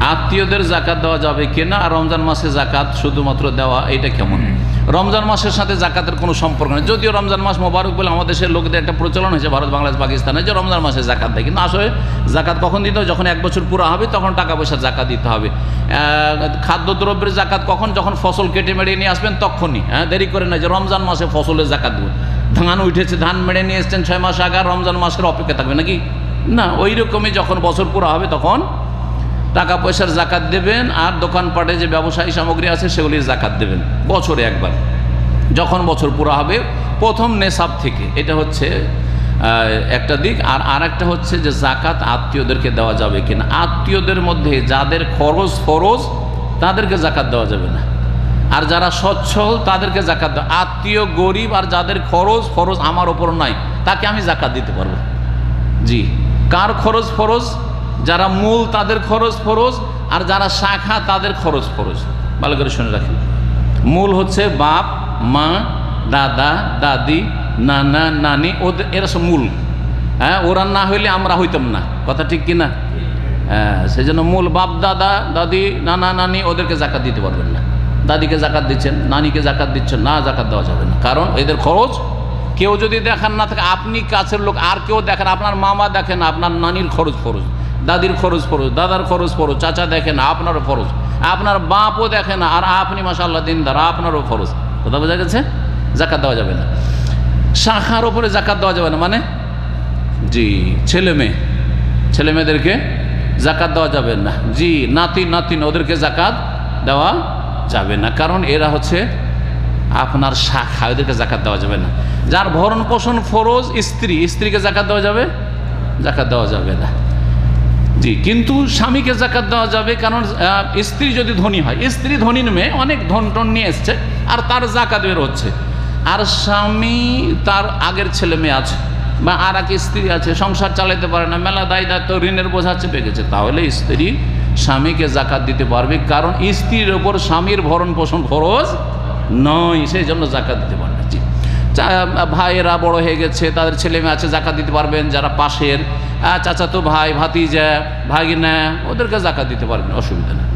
আত্মীয়দের জাকাত দেওয়া যাবে কিনা আর রমজান মাসে জাকাত শুধুমাত্র দেওয়া এটা কেমন? রমজান মাসের সাথে জাকাতের কোনো সম্পর্ক নেই। যদিও রমজান মাস মোবারক বলে আমাদের দেশের লোকদের একটা প্রচলন হয়েছে ভারত বাংলাদেশ পাকিস্তানে যে রমজান মাসে জাকাত দেয়। কিন্তু আসলে জাকাত কখন দিতে হবে যখন এক বছর পুরো হবে তখন টাকা পয়সা জাকাত দিতে হবে। খাদ্যদ্রব্যের জাকাত কখন? যখন ফসল কেটে মেরে নিয়ে আসবেন তখনই। হ্যাঁ দেরি করে না যে রমজান মাসে ফসলের জাকাত দেবো। ধান উঠেছে ধান মেরে নিয়ে এসছেন ছয় মাস আগে রমজান মাসের অপেক্ষা থাকবে নাকি? না ওই রকমই যখন বছর পুরো হবে তখন টাকা পয়সার জাকাত দেবেন আর দোকানপাটে যে ব্যবসায়ী সামগ্রী আছে সেগুলির জাকাত দেবেন, বছরে একবার। যখন বছর পুরো হবে, প্রথম নেশাব থেকে। এটা হচ্ছে একটা দিক। আর আর একটা হচ্ছে যে জাকাত আত্মীয়দেরকে দেওয়া যাবে কিনা। আত্মীয়দের মধ্যে যাদের খরচ ফরজ, তাদেরকে জাকাত দেওয়া যাবে না। আর যারা সচ্ছল, তাদেরকে জাকাত দেওয়া আত্মীয় গরিব আর যাদের খরচ, ফরজ আমার ওপর নাই, তাকে আমি জাকাত দিতে পারব। জি। কার খরচ ফরজ? যারা মূল তাদের খরচ ফরজ, আর যারা শাখা তাদের খরচ ফরজ। ভালো করে শুনে রাখেন। মূল হচ্ছে বাপ, মা, দাদা, দাদি, নানা, নানি, ওদের এরা সব মূল। হ্যাঁ ওরা না হইলে আমরা হইতাম না। কথা ঠিক কি না হ্যাঁ সেই জন্য মূল বাপ, দাদা, দাদি, নানা, নানি ওদেরকে জাকাত দিতে পারবেন না। দাদিকে জাকাত দিচ্ছেন, নানিকে জাকাত দিচ্ছেন, না জাকাত দেওয়া যাবে না। কারণ এদের খরচ কেউ যদি দেখান না থাকে, আপনি কাছের লোক, আর কেউ দেখেন, আপনার মামা দেখেন, আপনার নানির খরচ ফরজ। দাদির খরচ ফরজ দাদার খরচ ফরজ চাচা দেখে না আপনারও ফরজ আপনার বাপও দেখে না, আর আপনি মাসাল্লাহ দিনদার, আপনারও ফরজ কথা বোঝা গেছে? জাকাত দেওয়া যাবে না। শাখার ওপরে জাকাত দেওয়া যাবে না মানে? জি, ছেলে মেয়ে। ছেলে মেয়েদেরকে জাকাত দেওয়া যাবে না। জি, নাতি নাতিন ওদেরকে জাকাত দেওয়া যাবে না। কারণ এরা হচ্ছে আপনার শাখা, ওদেরকে জাকাত দেওয়া যাবে না। যার ভরণ পোষণ ফরজ, স্ত্রী, স্ত্রীকে জাকাত দেওয়া যাবে? জাকাত দেওয়া যাবে না। জি, কিন্তু স্বামীকে জাকাত দেওয়া যাবে, কারণ স্ত্রী যদি ধনী হয়, স্ত্রী ধনীর মেয়ে অনেক ধন টন নিয়ে এসছে, আর তার জাকাত বের হচ্ছে। আর স্বামী তার আগের ছেলে মেয়ে আছে, বা আর এক স্ত্রী আছে, সংসার চালাতে পারে না, মেলা দায় দায়িত্ব ঋণের বোঝা চেপে গেছে। তাহলে স্ত্রী স্বামীকে জাকাত দিতে পারবে, কারণ স্ত্রীর ওপর স্বামীর ভরণ পোষণ খরচ নয়, সেই জন্য জাকাত দিতে পারবে। ভাইয়েরা বড় হয়ে গেছে, তাদের ছেলে মেয়ে আছে, জাকাত দিতে পারবেন, যারা পাশের চাচাতো ভাই, ভাতিজা, ভাগিনা, ওদেরকে জাকাত দিতে পারবেন, অসুবিধা নেই।